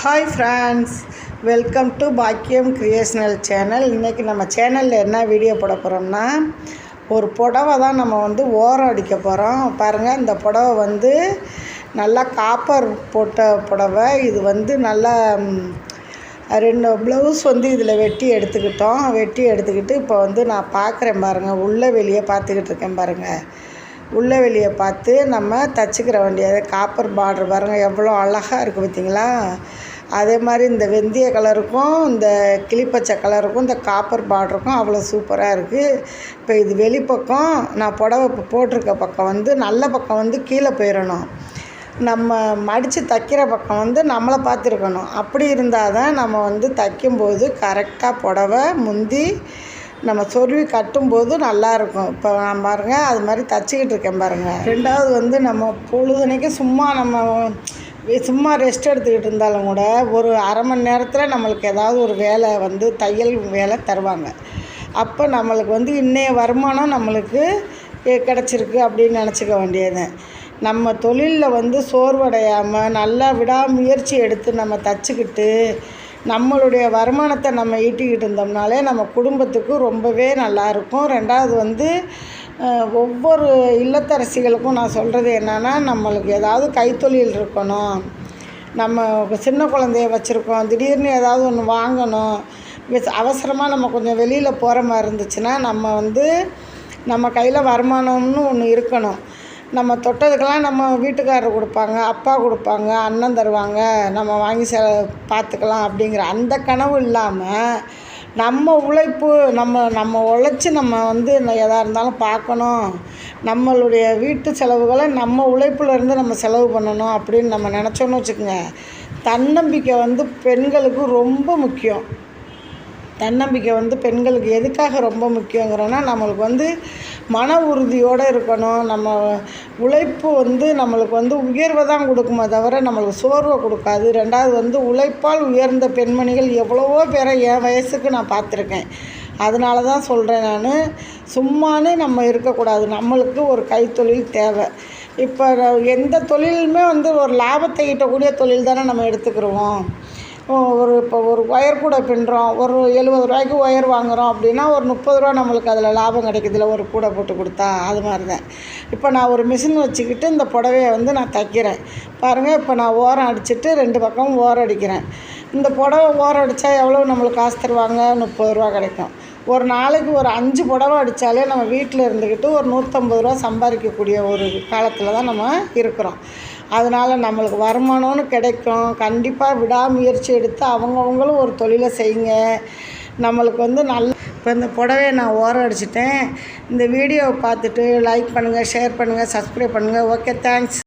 Hi friends welcome to பாக்கியம் க்ரியேஷனல் channel இன்றைக்கி நம்ம சேனலில் என்ன வீடியோ போட போகிறோம்னா ஒரு புடவை தான் நம்ம வந்து ஓரம் அடிக்க போகிறோம் பாருங்கள் இந்த புடவை வந்து நல்லா காப்பர் போட்ட புடவை. இது வந்து நல்லா ரெண்டு ப்ளவுஸ் வந்து இதில் வெட்டி எடுத்துக்கிட்டோம். வெட்டி எடுத்துக்கிட்டு இப்போ வந்து நான் பார்க்குறேன் பாருங்கள் உள்ளே வெளியே பார்த்துக்கிட்டு இருக்கேன் பாருங்கள் உள்ளே வெளியே பார்த்து நம்ம தச்சுக்கிற வேண்டியது. காப்பர் பார்டர் பாருங்கள் எவ்வளோ அழகாக இருக்குது பார்த்திங்களா அதே மாதிரி இந்த வெந்தய கலருக்கும் இந்த கிளிப்பச்சை கலருக்கும் இந்த காப்பர் பார்டருக்கும் அவ்வளோ சூப்பராக இருக்குது இப்போ இது வெளிப்பக்கம் நான் புடவை இப்போ போட்டிருக்க பக்கம் வந்து நல்ல பக்கம் வந்து கீழே போயிடணும் நம்ம மடித்து தைக்கிற பக்கம் வந்து நம்மளை பார்த்துருக்கணும். அப்படி இருந்தால் தான் நம்ம வந்து தைக்கும்போது கரெக்டாக புடவை முந்தி நம்ம சொருவி கட்டும்போது நல்லாயிருக்கும் இப்போ நான் பாருங்கள் அது மாதிரி தச்சுக்கிட்டு இருக்கேன் பாருங்கள் ரெண்டாவது வந்து நம்ம பொழுதுனைக்கு சும்மா நம்ம சும்மா ரெஸ்ட் எடுத்துக்கிட்டு இருந்தாலும் கூட ஒரு அரை மணி நேரத்தில் நம்மளுக்கு ஏதாவது ஒரு வேலை வந்து தையல் வேலை தருவாங்க. அப்போ நம்மளுக்கு வந்து இன்னைய வருமானம் நம்மளுக்கு கிடச்சிருக்கு அப்படின்னு நினச்சிக்க வேண்டியது. நம்ம தொழிலில் வந்து சோர்வடையாமல் நல்லா விடாமுயற்சி எடுத்து நம்ம தச்சுக்கிட்டு நம்மளுடைய வருமானத்தை நம்ம ஈட்டிக்கிட்டு இருந்தோம்னாலே நம்ம குடும்பத்துக்கு ரொம்பவே நல்லாயிருக்கும் ரெண்டாவது வந்து ஒவ்வொரு இல்லத்தரசிகளுக்கும் நான் சொல்கிறது என்னென்னா நம்மளுக்கு ஏதாவது கைத்தொழில் இருக்கணும். நம்ம சின்ன குழந்தைய வச்சுருக்கோம். திடீர்னு ஏதாவது ஒன்று வாங்கணும். அவசரமாக நம்ம கொஞ்சம் வெளியில் போகிற மாதிரி இருந்துச்சுன்னா நம்ம வந்து நம்ம கையில் வருமானம்னு ஒன்று இருக்கணும். நம்ம தொட்டதுக்கெல்லாம் நம்ம வீட்டுக்காரர் கொடுப்பாங்க அப்பா கொடுப்பாங்க அண்ணன் தருவாங்க. நம்ம வாங்கி செ பார்த்துக்கலாம் அப்படிங்கிற அந்த கனவு இல்லாமல் நம்ம உழைப்பு நம்ம நம்ம உழைச்சி நம்ம வந்து எதாக இருந்தாலும் பார்க்கணும். நம்மளுடைய வீட்டு செலவுகளை நம்ம உழைப்புலேருந்து நம்ம செலவு பண்ணணும் அப்படின்னு நம்ம நினச்சோன்னு வச்சுக்கோங்க. தன்னம்பிக்கை வந்து பெண்களுக்கு ரொம்ப முக்கியம். தன்னம்பிக்கை வந்து பெண்களுக்கு எதுக்காக ரொம்ப முக்கியங்கிறோன்னா நம்மளுக்கு வந்து மன உறுதியோடு இருக்கணும். நம்ம உழைப்பு வந்து நம்மளுக்கு வந்து உயர்வை தான் கொடுக்குமே தவிர நம்மளுக்கு சோர்வை கொடுக்காது. ரெண்டாவது வந்து உழைப்பால் உயர்ந்த பெண்மணிகள் எவ்வளவோ பேரை என் வயசுக்கு நான் பார்த்துருக்கேன். அதனால தான் சொல்கிறேன் நான். சும்மானு நம்ம இருக்கக்கூடாது. நம்மளுக்கு ஒரு கைத்தொழில் தேவை. இப்போ எந்த தொழிலுமே வந்து ஒரு லாபத்தை ஈட்டக்கூடிய தொழில் தானே நம்ம எடுத்துக்கிருவோம். ஒரு இப்போ ஒரு ஒயர் கூட பின்னுறோம். ஒரு எழுபது ரூபாய்க்கு ஒயர் வாங்குகிறோம் அப்படின்னா ஒரு முப்பது ரூபா நம்மளுக்கு அதில் லாபம் கிடைக்குதுல ஒரு கூடை போட்டு கொடுத்தா. அது மாதிரி தான் இப்போ நான் ஒரு மிஷின் வச்சுக்கிட்டு இந்த புடவைய வந்து நான் தைக்கிறேன். பாருங்கள் இப்போ நான் ஓரம் அடிச்சுட்டு ரெண்டு பக்கமும் ஓரம் அடிக்கிறேன். இந்த புடவை ஓரம் அடித்தா எவ்வளோ நம்மளுக்கு காசு தருவாங்க? முப்பது ரூபா கிடைக்கும். ஒரு நாளைக்கு ஒரு அஞ்சு புடவை அடித்தாலே நம்ம வீட்டில் இருந்துக்கிட்டு ஒரு நூற்றம்பது ரூபா சம்பாதிக்கக்கூடிய ஒரு காலத்தில் தான் நம்ம இருக்கிறோம். அதனால் நம்மளுக்கு வருமானம்னு கிடைக்கும். கண்டிப்பாக விடாமுயற்சி எடுத்து அவங்கவுங்களும் ஒரு தொழிலை செய்யுங்க. நம்மளுக்கு வந்து நல்ல இப்போ இந்த புடவையை நான் ஓரம் அடிச்சிட்டேன். இந்த வீடியோவை பார்த்துட்டு லைக் பண்ணுங்கள் ஷேர் பண்ணுங்கள் சப்ஸ்கிரைப் பண்ணுங்கள் ஓகே தேங்க்ஸ்